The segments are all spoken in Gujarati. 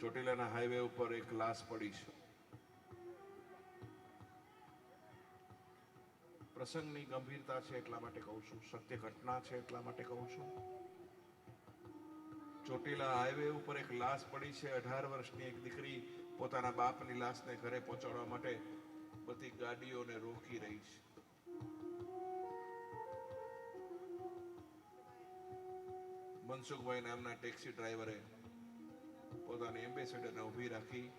ચોટીલાના હાઈવે ઉપર એક લાશ પડી છે. પ્રસંગની ગંભીરતા છે એટલા માટે કહું છું, સત્ય ઘટના છે એટલા માટે કહું છું. ચોટીલા હાઈવે ઉપર એક લાશ પડી છે, અઢાર વર્ષની એક દીકરી પોતાના બાપની લાશને ઘરે પહોંચાડવા માટે બધી ગાડીઓને રોકી રહી છે. મનસુખભાઈ નામના ટેક્સી ડ્રાઈવરે પોતાની એમ્બેસેડરને ઊભી રાખી.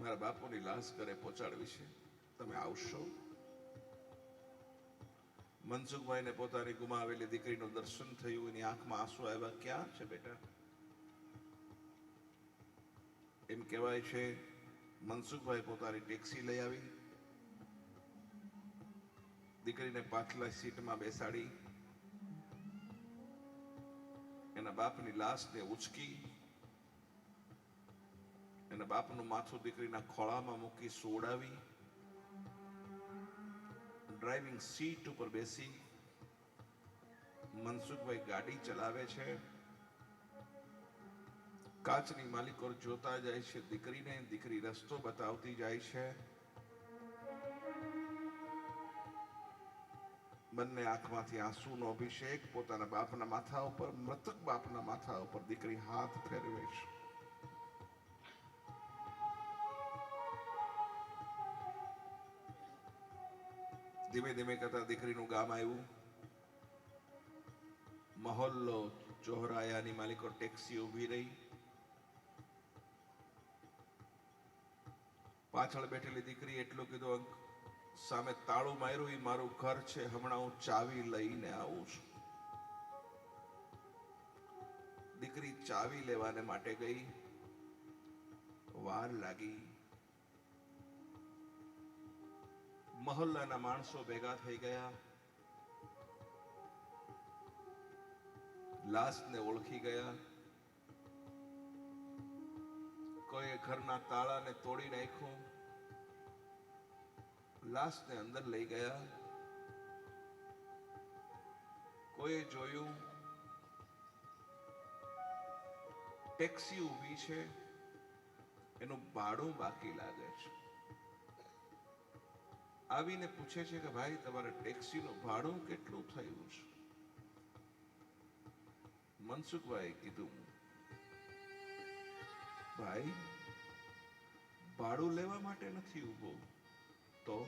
મારા બાપુની લાશ ઘરે પહોંચાડવી છે. તમે આવશો? મનસુખભાઈને પોતાની ગુમાવેલી દીકરીનું દર્શન થયું, એની આંખમાં આંસુ આવ્યા. ક્યાં છે બેટા? એમ કહેવાય છે, મનસુખભાઈ પોતાની ટેક્સી લઈ આવી. દીકરીને પાછલા સીટમાં બેસાડી. એના બાપની લાશને ઉચકી, એના બાપનું માથું દીકરીના ખોળામાં મૂકી સોડાવી ડ્રાઇવિંગ સીટ ઉપર બેસી, મનસુખભાઈ ગાડી ચલાવે છે. કાચની માલિકો જોતા જાય છે, દીકરીને દીકરી રસ્તો બતાવતી જાય છે. બંને આંખમાંથી આંસુનો અભિષેક, પોતાના બાપના માથા ઉપર, મૃતક બાપના માથા ઉપર દીકરી હાથ ફેરવે ધીમે ધીમે કરતા દીકરીનું ગામ આવ્યું. મહોલ્લો ચોહરાયાની માલિકો ટેક્સી ઊભી રહી. પાછળ બેઠેલી દીકરી એટલું કીધું સામે તાળું માર્યું એ મારું ઘર છે, હમણાં હું ચાવી લઈને આવું છું. દીકરી ચાવી લેવાને માટે ગઈ. વાર લાગી. મહોલ્લાના માણસો ભેગા થઈ ગયા. લાશને ઓળખી ગયા. કોઈ ઘરના તાળાને તોડી નાખ્યું. લાશને અંદર લઈ ગયા. કોઈએ જોયું, ટેક્સી ઊભી છે, એનું ભાડું બાકી લાગે છે. આવીને પૂછે છે કે ભાઈ, તમારે ટેક્સીનું ભાડું કેટલું થયું છે? મનસુખભાઈ કીધું, ભાઈ, ભાડું લેવા માટે નથી ઊભો. તો?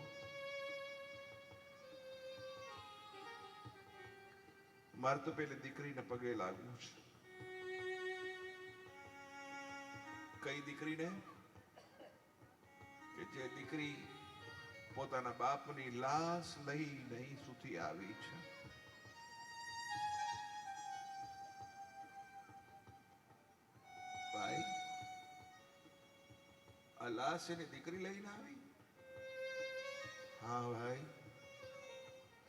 મારે તો પેલી દીકરીને પગે લાગવું છે. કઈ દીકરીને? કે જે દીકરી પોતાના બાપની લાશ લઈ નહીં સુધી આવી છે. ભાઈ, આ લાશ એની દીકરી લઈને આવી? હા ભાઈ.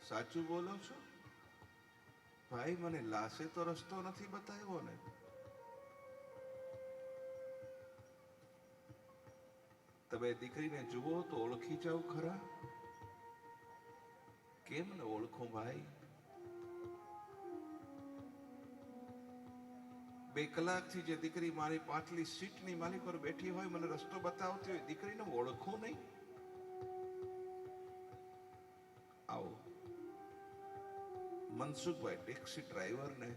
સાચું બોલો છો? ભાઈ, મને લાશે તો રસ્તો નથી બતાવ્યો ને. તમે દીકરીને જુઓ તો ઓળખી જાવ ખરા. કેમ ને ઓળખો ભાઈ? બે કલાકથી જે દીકરી મારી પાટલી સીટની માલિક પર બેઠી હોય, મને રસ્તો બતાવતી હોય, દીકરીને ઓળખો નહીં? મનસુખભાઈ ટેક્સી ડ્રાઈવરને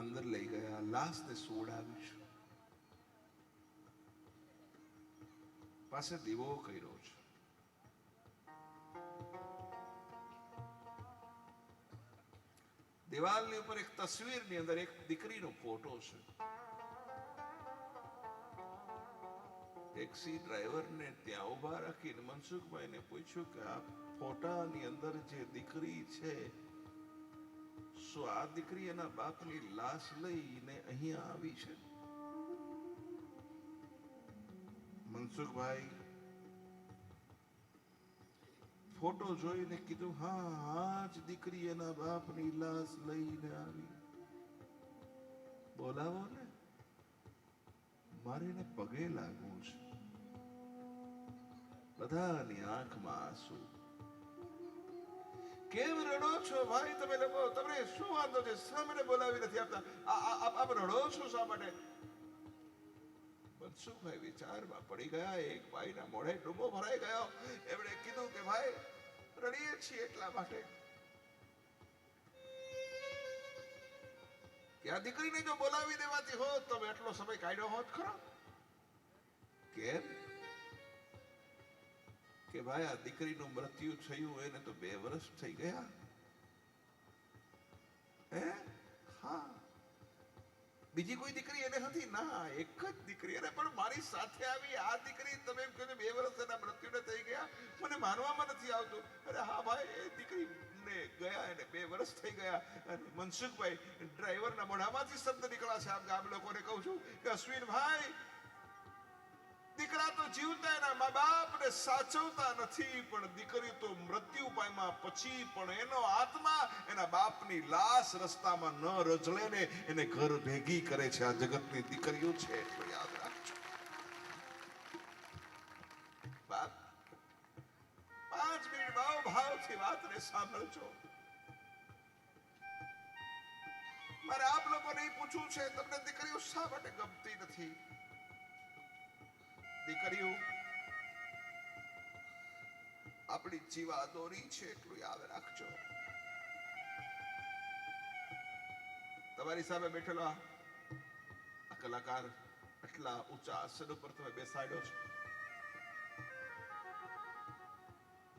અંદર લઈ ગયા, લાશને સોડાવી પાસે દીવો કર્યો છે. દિવાલની ઉપર એક તસવીરની અંદર એક દીકરીનો ફોટો છે. ટેક્સી ડ્રાઈવરને ત્યાં ઊભા રાખીને મનસુખભાઈને પૂછ્યું કે આ ફોટાની અંદર જે દીકરી છે, સો આ દીકરી એના બાપની લાશ લઈને અહીંયા આવી છે. મનસુખભાઈ, ફોટો જોઈને કીધું હા હા, જ દીકરી એના બાપની લાશ લઈને આવી. બોલાવો ને. મારે એને પગે લાગવું છે. બધાની આંખમાં આંસુ. કેમ રડો છો? ભાઈ તમે લોકો, તમને શું વાંધો છે? શા બોલાવી નથી આપતા. આપ રડો છો શા માટે? મનસુખભાઈ વિચારમાં પડી ગયા. એક ભાઈના મોઢે ડૂબો ભરાઈ ગયો. એમણે કીધું કે, ભાઈ, રડીએ છીએ એટલા માટે. કે આ દીકરીને જો બોલાવી દેવાતી હોત તમે એટલો સમય કાઢ્યો હોત ખરો? કેમ? કે ભાઈ, આ દીકરીનું મૃત્યુ થયું, એને તો બે વર્ષ થઈ ગયા. હે? હા. બીજી કોઈ દીકરી એને હતી ના, એક જ દીકરી. અરે, પણ મારી સાથે આવી આ દીકરી, તમે એમ કહો બે વર્ષ એના મૃત્યુને થઈ ગયા? મને માનવામાં નથી આવતું. અરે, હા ભાઈ, એ દીકરી ને ગયા, એને બે વર્ષ થઈ ગયા. અને મનસુખભાઈ ડ્રાઈવરના મોઢામાંથી શબ્દ નીકળ્યા છે. આમ ગામ લોકોને કહું છું કે અશ્વિનભાઈ દીકરા તો જીવતા એના મા બાપને સાચવતા નથી, પણ દીકરી તો મૃત્યુ પામ્યા પછી પણ એનો આત્મા એના બાપની લાશ રસ્તામાં ન રજળે ને એને ઘર ભેગી કરે છે. આ જગતની દીકરીઓ છે એટલું યાદ રાખજો. બાપ, પાંચ મિનિટ ભાવ ભાવથી વાતને સાંભળજો. મારે આપ લોકોને પૂછવું છે, તમને દીકરીઓ શા માટે ગમતી નથી? દીકરીઓ, આપણી જીવાદોરી છે એટલું યાદ રાખજો. તમારી સામે બેઠેલો આ કલાકાર આટલા ઊંચા આસન ઉપર તમે બેસાડ્યો છો.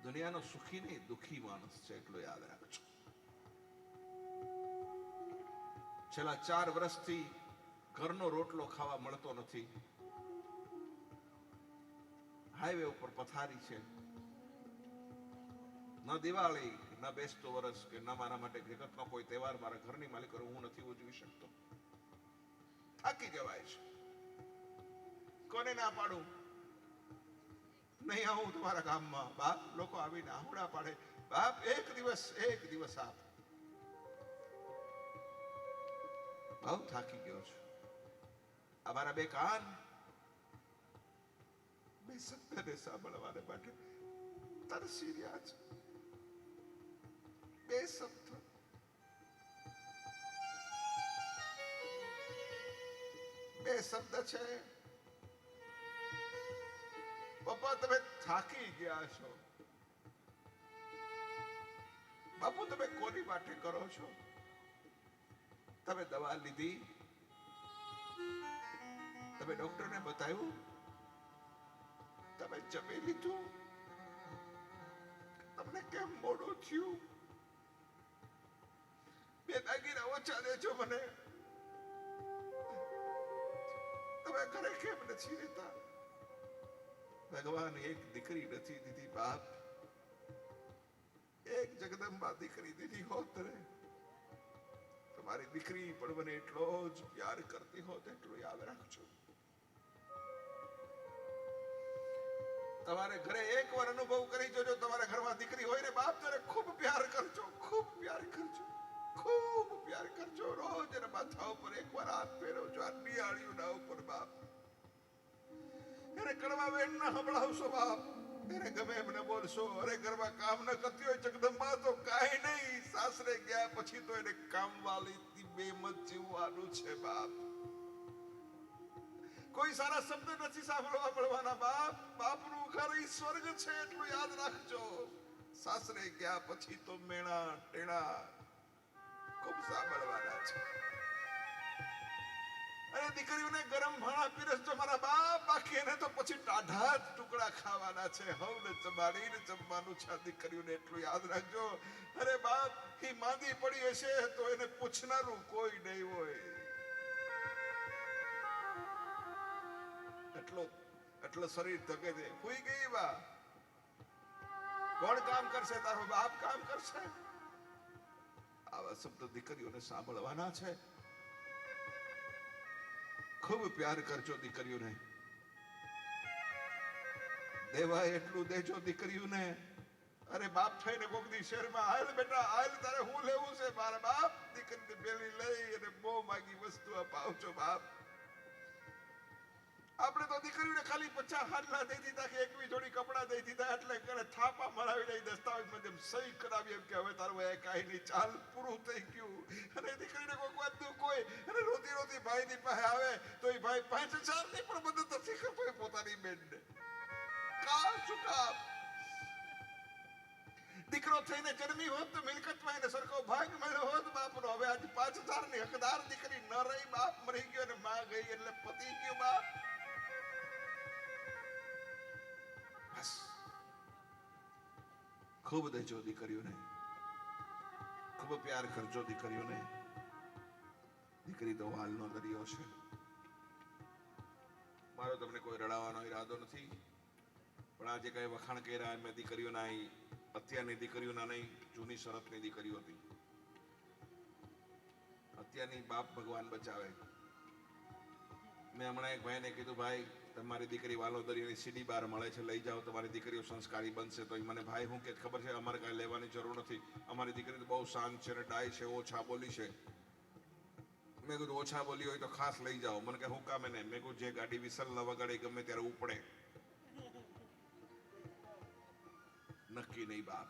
દુનિયાનો સુખી નહીં, દુખી માણસ છે એટલું યાદ રાખજો. છેલ્લા ચાર વર્ષથી ઘરનો રોટલો ખાવા મળતો નથી. હાઈવે ઉપર પથારી છે. ન દિવાળી, ન બેસતો વર્ષ કે ન મારા માટે જગતનો કોઈ તહેવાર મારા ઘરની માલિકો હું નથી ઉજવી શકતો. થાકી જવાય છે. કોને ના પાડું? નહીં આવું તમારા ગામમાં. બાપ, લોકો આવીને આહુડા પાડે. બાપ, એક દિવસ એક દિવસ આપ. બહુ થાકી ગયો છું. અમારા બે કાન શબ્દને સાંભળવાને માટે તરસી રહ્યા છે બે શબ્દ બે શબ્દ છે પપ્પા તમે થાકી ગયા છો બાપુ તમે કોની માટે કરો છો તમે દવા લીધી તમે ડોક્ટરને બતાવ્યું તમે જમી લીધું? તમને કેમ મોડું થયું? બે દાગીના ઓછા દેજો મને. તમે ઘરે કેમ નથી રહેતા? ભગવાન એક દીકરી નથી દીધી, બાપ. એક જગદંબા દીકરી દીધી હોત રે તમારી દીકરી પણ મને એટલો જ પ્યાર કરતી હોત, એટલું યાદ રાખજો. તમારે ઘરે એક વાર અનુભવ કરી જોજો, તમારા ઘરમાં દીકરી હોય ને બાપ, ત્યારે ખૂબ પ્યાર કરજો, ખૂબ પ્યાર કરજો, ખૂબ પ્યાર કરજો. રોજ એના માથા ઉપર એક વાર હાથ ફેરવજો, આ નિયાળીઓના ઉપર બાપ. એને કડવા વેણ ના સંભળાવશો બાપ. એને ગમે એમને બોલશો, અરે ઘરમાં કામ ન કરતી હોય જગદંબા, તો કાંઈ નહીં. સાસરે ગયા પછી તો એને કામવાળી બેમત જીવવાનું છે બાપ. કોઈ સારા શબ્દ નથી સાંભળવા મળવાના બાપ. બાપનું ઘર સ્વર્ગ છે એટલું યાદ રાખજો. સાસરે ગયા પછી તો મેણા ટેણા ખૂબ સાંભળવાના છે. અને દીકરીઓને ગરમ ભાણા પીરસજો મારા બાપ. બાકી એને તો પછી ટાઢા જ ટુકડા ખાવાના છે. હવને ચબાડીને જમવાનું છે દીકરીઓને એટલું યાદ રાખજો. અરે બાપ એ માંદી પડી હશે તો એને પૂછનારું કોઈ નહીં હોય. એટલો એટલો શરીર થકે છે. કોઈ ગઈ બા. કોણ કામ કરશે? તારો બાપ કામ કરશે? આવા શબ્દ દીકરીઓને સાંભળવાના છે. ખૂબ પ્યાર કરજો દીકરીઓને. દેવા એટલું દેજો દીકરીઓને. અરે બાપ થઈને કોક દી શહેરમાં આયલ બેટા આયલ તારે હું લેવું છે? મારા બાપ. દીકરીને પેલી લઈ અને બહુ માગી વસ્તુ અપાવજો બાપ. આપણે તો દીકરીઓને ખાલી પચાસ હાડલા દઈ દીધા કે એકવી જોડી કપડાં દઈ દીધા એટલે કરે થાપા મરાવી લઈ દસ્તાવેજમાં જેમ સહી કરાવી એમ કે હવે તારું એ કાંઈ ચાલ પૂરું થઈ ગયું. અને દીકરીને કોઈક વાત દુઃખ હોય અને રોતી રોતી ભાઈની પાસે આવે તો એ ભાઈ પાંચ હજારની પણ મદદ નથી કરતો પોતાની બેનને. કા શું કામ? દીકરો થઈને જન્મી હોત તો મિલકતમાં એને સરખો ભાગ મળ્યો હોત બાપનો. હવે આજે પાંચ હજારની હકદાર દીકરી ન રહી, બાપ મરી ગયો અને માં ગઈ એટલે પતિ ગયો બાપ. ખૂબ દેજો દીકરીઓને, ખૂબ પ્યાર કરજો દીકરીઓને. દીકરી તો હાલનો દરિયો છે. મારો તમને કોઈ રડાવવાનો ઈરાદો નથી, પણ આજે કઈ વખાણ કર્યા મેં દીકરીઓના અત્યારની દીકરીઓના નહીં, જૂની શરતની દીકરીઓ હતી. અત્યારની બાપ ભગવાન બચાવે. મેં હમણાં એક ભાઈને કીધું, ભાઈ તમારી દીકરી વાલોદરીની સીડી બાર મળે છે, લઈ જાઓ, તમારી દીકરીઓ સંસ્કારી બનશે. તો એ મને ભાઈ, હું કે ખબર છે, અમારે કાંઈ લેવાની જરૂર નથી. અમારી દીકરી તો બહુ શાંત છે ને ડાય છે, ઓછા બોલી છે. મેં કીધું, ઓછા બોલી હોય તો ખાસ લઈ જાઓ. મને કે, હું કામ એને મેં કીધું, જે ગાડી વિસલ ન વગાડે ગમે ત્યારે ઉપડે. નક્કી નહીં બાપ.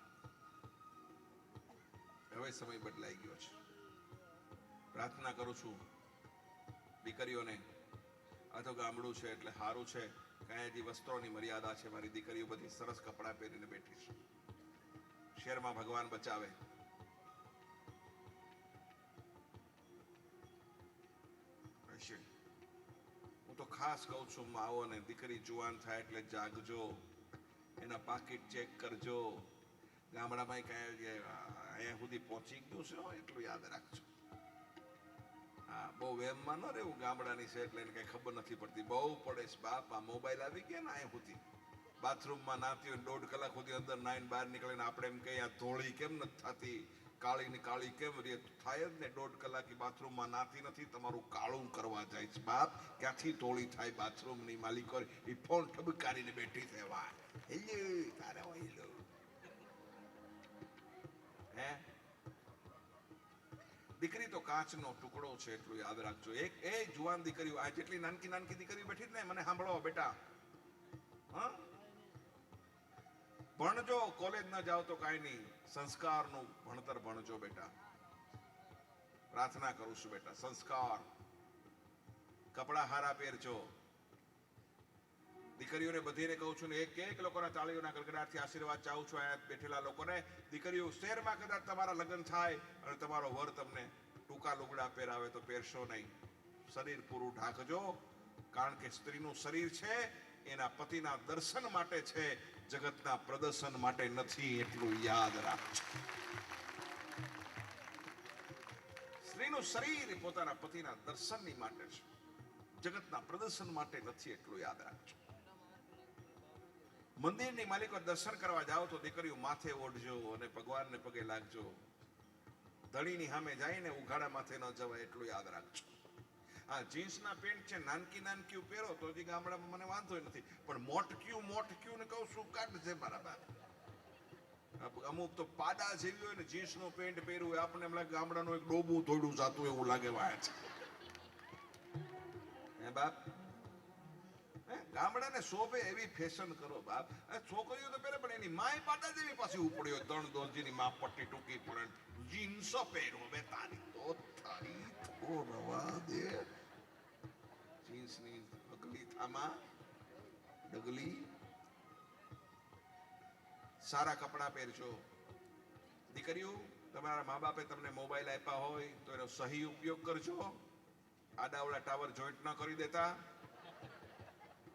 હવે સમય બદલાઈ ગયો છે. પ્રાર્થના કરું છું, દીકરીઓને આ તો ગામડું છે એટલે સારું છે. કાંઈ હજી વસ્ત્રોની મર્યાદા છે. મારી દીકરીઓ બધી સરસ કપડાં પહેરીને બેઠી છે. શહેરમાં ભગવાન બચાવે. હું તો ખાસ કહું છું, માવો ને દીકરી જુવાન થાય એટલે જાગજો. એના પાકીટ ચેક કરજો. ગામડામાં કાંઈ અહીંયા સુધી પહોંચી ગયું છે એટલું યાદ રાખજો. બહુ વેમમાં ન રહેવું, ગામડાની છે એટલે એને કંઈ ખબર નથી પડતી. બહુ પડે છે. બાપ આ મોબાઈલ આવી ગયા ને અહીંયા સુધી બાથરૂમમાં નાતી હોય દોઢ કલાક સુધી અંદર નાઈન બહાર નીકળે ને આપણે એમ કહીએ, આ ધોળી કેમ નથી થતી? કાળી ને કાળી કેમ રે થાય જ ને, દોઢ કલાક બાથરૂમમાં નાતી નથી, તમારું કાળું કરવા જાય છે. બાપ, ક્યાંથી ધોળી થાય બાથરૂમની માલિકો? એ ફોન ઠબકારીને બેઠી છે હેલ્યુ, તારે હોય દીકરી તો કાચનો ટુકડો છે, એટલું યાદ રાખજો. એક, એ જુવાન દીકરીઓ, આ જેટલી નાનકી નાનકી દીકરીઓ બેઠી ને, મને સાંભળો બેટા. હા? ભણજો, કોલેજ ન જાઓ તો કાંઈ નહીં. સંસ્કારનું ભણતર ભણજો બેટા. પ્રાર્થના કરું છું બેટા, સંસ્કાર. કપડા હારા પહેરજો. દીકરીઓને બધીને કહું છું ને એક એક લોકોના તાળીઓના ગડગડાટથી આશીર્વાદ ચાહું છું. અહીંયા બેઠેલા લોકોને દીકરીઓ શહેરમાં કદાચ તમારા લગ્ન થાય અને તમારો વર તમને ટૂંકા લુગડા પહેરાવે તો પહેરશો નહીં. શરીર પૂરું ઢાંકજો, કારણ કે સ્ત્રીનું શરીર છે, એના પતિના દર્શન માટે છે, જગતના પ્રદર્શન માટે નથી એટલું યાદ રાખજો. સ્ત્રીનું શરીર પોતાના પતિના દર્શનની માટે છે. જગતના પ્રદર્શન માટે નથી એટલું યાદ રાખજો. મંદિરની માલિકો દર્શન કરવા જાઓ તો દીકરીઓ માથે ઓઢજો અને ભગવાનને પગે લાગજો. ધણીની સામે જઈને ઉઘાડા માથે ન જવાય એટલું યાદ રાખજો. આ જીન્સના પેન્ટ છે, નાનકી નાનકી પહેરો તો હજી ગામડામાં મને વાંધો નથી, પણ મોટક્યું મોટક્યું ને કહું શું કાઢ છે મારા બાપ. અમુક તો પાડા જેવી હોય ને જીન્સનું પેન્ટ પહેર્યું હોય, આપણને એમ લાગે ગામડાનું એક ડોબું થોડું જાતું એવું લાગે વાય છે. હે બાપ? ગામડાને શોભે એવી ફેશન કરો બાપ. છોકરીઓ તો પહેરે પણ એની માય પાટા જેવી પાછી ઉપડ્યો. ત્રણ દોરજીની માં પટ્ટી ટૂંકી પડે જીન્સ પહેરો. બે તારી તો તારી તો રવા દે. જીન્સની અગલી થામા ડગલી. સારા કપડાં પહેરજો. દીકરીઓ, તમારા મા બાપે તમને મોબાઈલ આપ્યા હોય તો એનો સહી ઉપયોગ કરજો. આડાવડા ટાવર જોઈન્ટ ન કરી દેતા.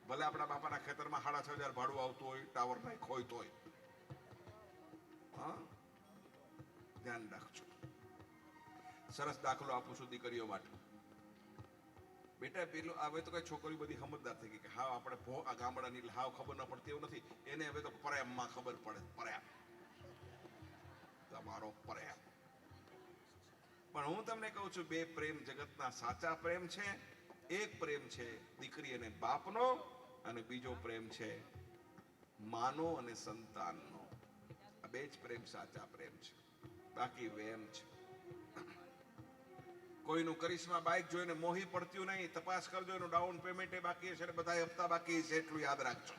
ભલે આપણા બાપાના ખેતરમાં સાડા છ હજાર ભાડું આવતું હોય, ટાવર નાખ હોય. તોય હા? ધ્યાન રાખજો. સરસ દાખલો આપું છું દીકરીઓ માટે. બેટા, પેલું હવે તો કઈ છોકરીઓ બધી સમજદાર થઈ ગઈ કે હા, આપણે ભો આ ગામડાની હાવ ખબર ન પડતી એવું નથી. એને હવે તો પર્યામમાં ખબર પડે. પર્યામ તમારો પર્યામ પણ હું તમને કહું છું, બે પ્રેમ જગતના સાચા પ્રેમ છે, એક પ્રેમ છે દીકરી અને બાપનો. અને બીજો પ્રેમ છે માનો અને સંતાનનો. આ બે જ પ્રેમ, સાચા પ્રેમ છે. બાકી વેમ છે. કોઈનું કરિશ્મા બાઇક જોઈને મોહી પડતું નહીં, તપાસ કરજો, એનું ડાઉન પેમેન્ટ એ બાકી છે બધા હપ્તા બાકી છે એટલું યાદ રાખજો.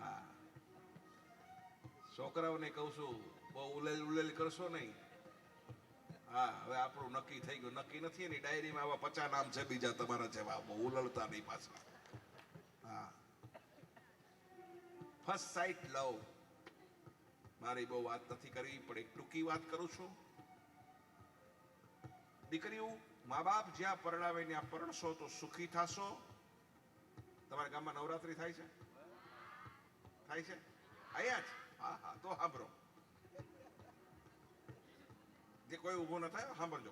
હા. છોકરાઓને કહું છું, બહુ ઉલેલ ઉલેલ કરશો નહીં. હા, હવે આપણું નક્કી થઈ ગયું. નક્કી નથી એની ડાયરીમાં આવા પચા નામ છે બીજા તમારા જેવા. બહુ ઉલળતા નહીં પાછા. હા. ફર્સ્ટ સાઇટ લવ મારી બહુ વાત નથી કરવી, પણ એક ટૂંકી વાત કરું છું. દીકરીઓ મા બાપ જ્યાં પરણાવે ત્યાં પરણશો તો સુખી થશો. તમારા ગામમાં નવરાત્રી થાય છે? થાય છે? અહીંયા જ? હા હા, તો સાંભળો. જે કોઈ ઊભો ન થાય, સાંભળજો.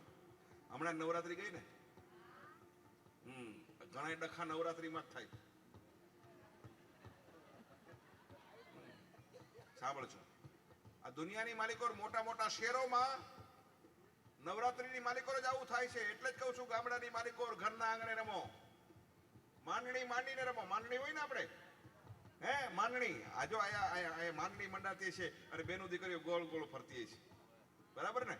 હમણાં નવરાત્રી ગઈ ને? હમ ઘણા ડખા નવરાત્રીમાં જ થાય. સાંભળજો. આ દુનિયાની માલિકો મોટા મોટા શેરોમાં નવરાત્રીની માલિકો જ આવું થાય છે. એટલે જ કહું છું, ગામડાની માલિકો ઘરના આંગણે રમો. માંડણી માંડીને રમો. માંડણી હોય ને આપણે? હે, માંડણી. આજો આયા આયા માંડણી મંડાતી છે અને બેનું દીકરીઓ ગોળ ગોળ ફરતી છે. બરાબર ને?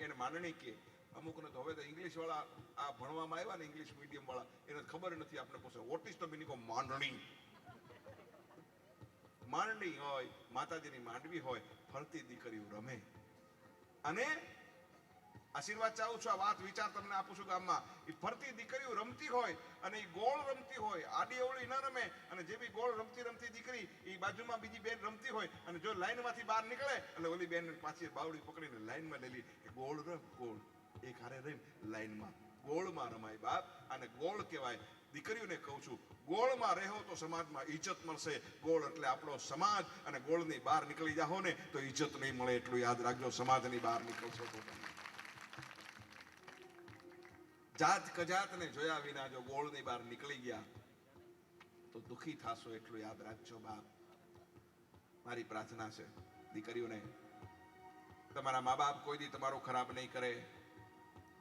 એને માંડણી કે અમુકને તો હવે તો ઇંગ્લિશ વાળા આ ભણવામાં આવ્યા ને ઇંગ્લિશ મીડિયમ વાળા એને ખબર નથી આપણે પૂછે what is the meaning of માંડણી માંડણી હોય, માતાજીની માંડવી હોય, ફરતી દીકરીઓ રમે. અને આશીર્વાદ ચાહું છું, આ વાત વિચાર તમને આપું છું ગામમાં. એ ફરતી દીકરીઓ રમતી હોય અને એ ગોળ રમતી હોય, આડી અવળી ન રમે અને જે બી ગોળ રમતી રમતી દીકરી એ બાજુમાં બીજી બેન રમતી હોય અને જો લાઈનમાંથી બહાર નીકળે એટલે ઓલી બેન પાછી બાવડી પકડીને લાઈનમાં લેલી કે ગોળ રમ, ગોળ. એક હારે રમ લાઈનમાં ગોળમાં રમાય બાપ. અને ગોળ કહેવાય. દીકરીઓને કહું છું, ગોળમાં રહો તો સમાજમાં ઇજ્જત મળશે. ગોળ એટલે આપણો સમાજ અને ગોળની બહાર નીકળી જાઓ ને તો ઇજ્જત નહીં મળે. એટલું યાદ રાખજો, સમાજની બહાર નીકળશો તો જાત કજાતને જોયા વિના જો ગોળની બહાર નીકળી ગયા, તો દુખી થાશો એટલું યાદ રાખજો બાપ. મારી પ્રાર્થના છે, દીકરીઓને, તમારા મા બાપ કોઈ દી તમારો ખરાબ નહીં કરે.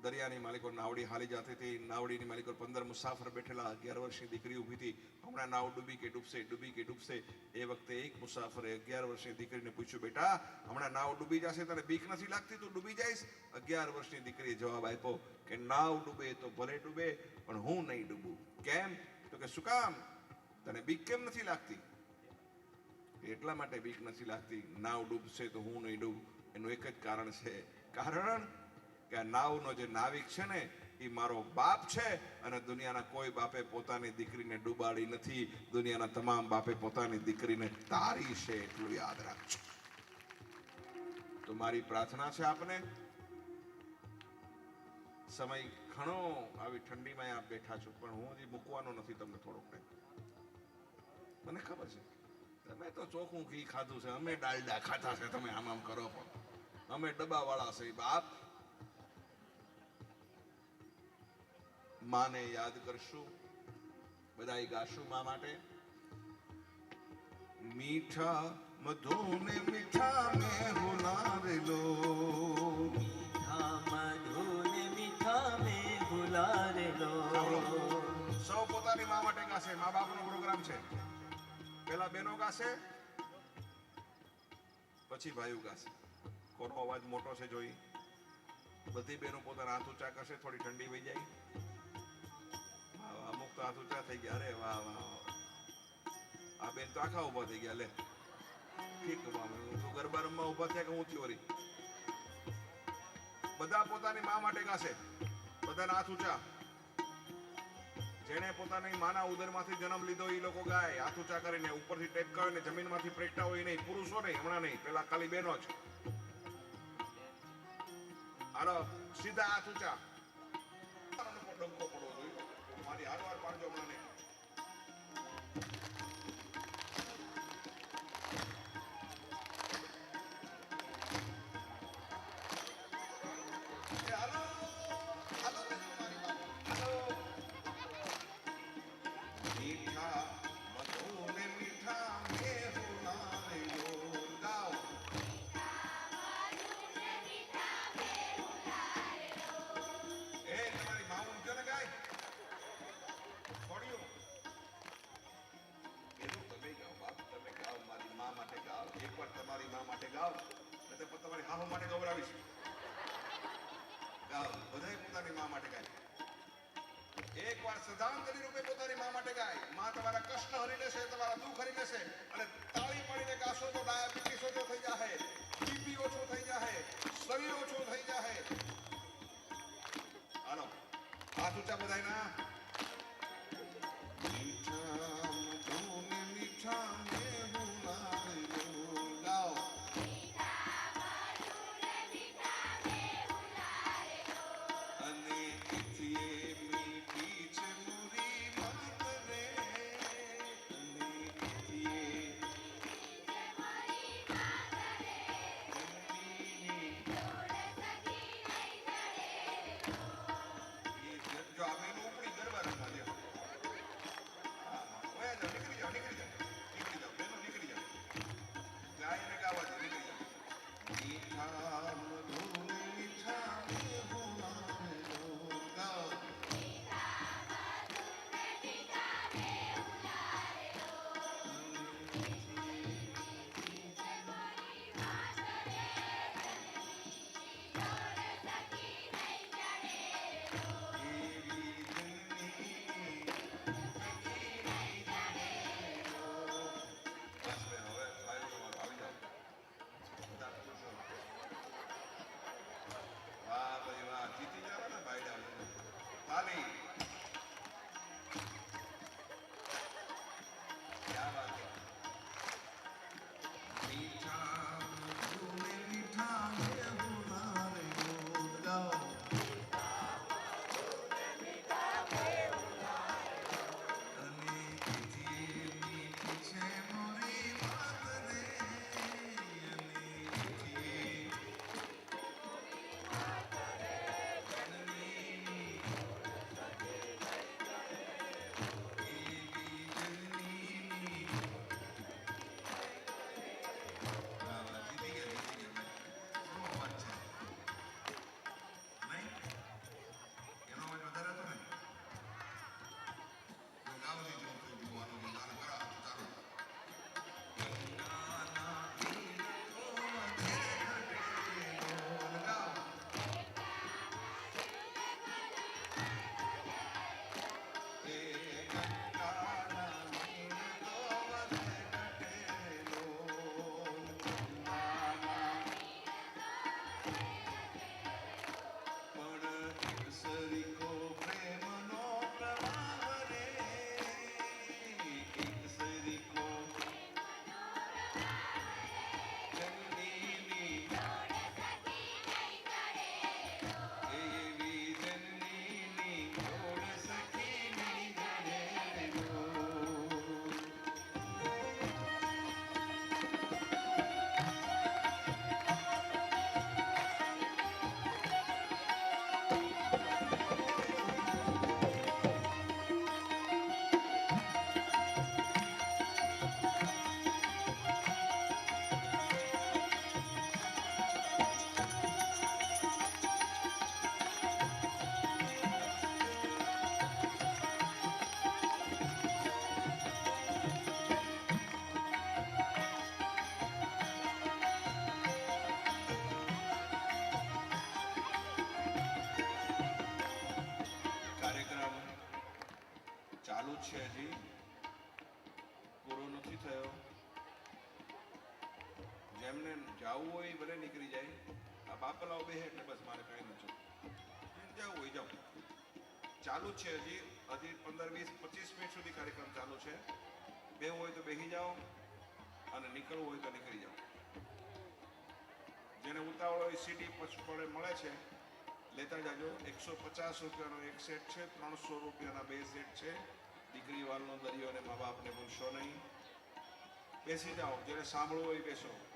દરિયાની માલિકો નાવડી હાલી જતી હતી. નાવડીની માલિકો પંદર મુસાફર બેઠેલા અગિયાર વર્ષની દીકરી ઊભી હતી. હમણાં નાવ ડૂબી કે ડૂબશે, ડૂબી કે ડૂબશે, એ વખતે એક મુસાફરે અગિયાર વર્ષની દીકરીને પૂછ્યું, બેટા, હમણાં નાવ ડૂબી જશે, તને બીક નથી લાગતી? તું ડૂબી જઈશ? અગિયાર વર્ષની દીકરીએ જવાબ આપ્યો કે, નાવ ડૂબે તો ભલે ડૂબે, પણ હું નહીં ડૂબું. કેમ? તો કે, શું કામ? તને બીક કેમ નથી લાગતી? એટલા માટે બીક નથી લાગતી. નાવ ડૂબશે તો હું નહીં ડૂબ. એનું એક જ કારણ છે. કારણ કે નાવનો જે નાવિક છે ને, એ મારો બાપ છે અને દુનિયાના કોઈ બાપે પોતાની દીકરીને ડૂબાડી નથી. દુનિયાના તમામ બાપે પોતાની દીકરીને તારી છે એટલું યાદ રાખજો. તો મારી પ્રાર્થના છે આપને. સમય ઘણો આવી ઠંડીમાં આપ બેઠા છો, પણ હું હજી મૂકવાનો નથી તમને થોડોક મને ખબર છે, તમે તો ચોખ્ખું ઘી ખાધું છે, અમે ડાલડા ખાધા છે, તમે આમ આમ કરો પણ અમે ડબ્બાવાળા છે, બાપ. માને યાદ કરશું. બધાય ગાશું મા માટે. મીઠા મધુને મીઠા મે હુલારેલો મીઠા મધુને મીઠા મે ગુલારેલો સૌ પોતાની મા માટે ગાશે. મા બાપનો પ્રોગ્રામ છે. પેલા બેનો ગાશે પછી ભાઈઓ ગાશે. કોનો અવાજ મોટો છે જોઈ. બધી બહેનો પોતાના હાથ ઊંચા કરશે થોડી ઠંડી વહી જાય. તો ઊંચા થઈ ગયા. અરે વાહ વાહ. આ બેન તો આખા ઊભા થઈ ગયા. લે. ઠીક મામી. તું ગરબા રમવા ઊભા થયા કે હું ચોરી બધા પોતાની મા માટે ગાશે. બધાના હાથ ઊંચા જેણે પોતાની માના ઉદરમાંથી જન્મ લીધો એ લોકો ગાય. હાથ ઊંચા કરીને ઉપરથી ટેપકા ને જમીનમાંથી પ્રેકટા હોય નહીં. પુરુષો નહીં, હમણાં નહીં. પેલા ખાલી બેનો જ. હાલો, સીધા હાથ ઊંચા ડંકો પડવો જોઈએ મારી પોતાની મા માટે ગાય. એકવાર શ્રદ્ધાંજલિ રૂપે પોતાની મા માટે ગાય. મા તમારા કષ્ટ હરી લેશે તમારા દુઃખ હરી લેશે અને તાળી પડીને ગાશો તો ડાયાબિટીસ ઓછો થઈ જાય બીપી ઓછો થઈ જાહે. શરીર ઓછો થઈ જાહે. હાલો. હાથ ઊંચા બધાય ના જેમને જાવું હોય ભલે નીકળી જાય. આ બાપલાઓ બે એટલે બસ મારે કાંઈ નથી. જવું હોય, જાઉં. ચાલુ જ છે હજી. હજી પંદર, વીસ, પચીસ મિનિટ સુધી કાર્યક્રમ ચાલુ છે. બેહવું હોય તો બેસી જાઓ અને નીકળવું હોય તો નીકળી જાઓ જેને ઉતાવળ હોય સીટી પડે મળે છે, લેતા જાજો. એકસો પચાસ રૂપિયાનો એક સેટ છે, ત્રણસો રૂપિયાના બે સેટ છે. દીકરી વાલનો દરિયો અને મા બાપને ભૂલશો નહીં. બેસી જાઓ. જેને સાંભળવું હોય બેસો.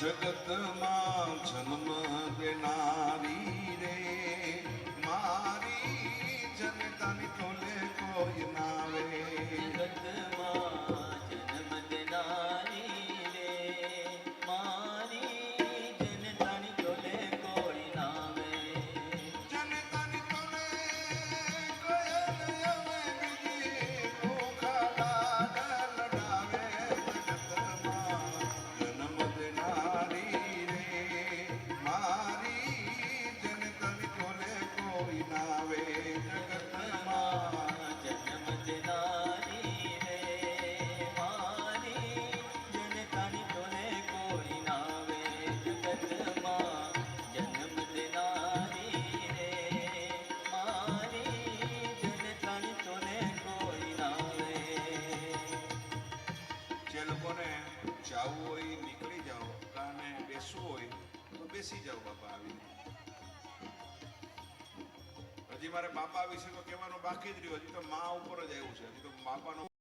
જગતમાં હજી મારે બાપા વિશે તો કહેવાનું બાકી જ રહ્યું, હજી તો મા ઉપર જ આવ્યું છે, હજી તો બાપાનો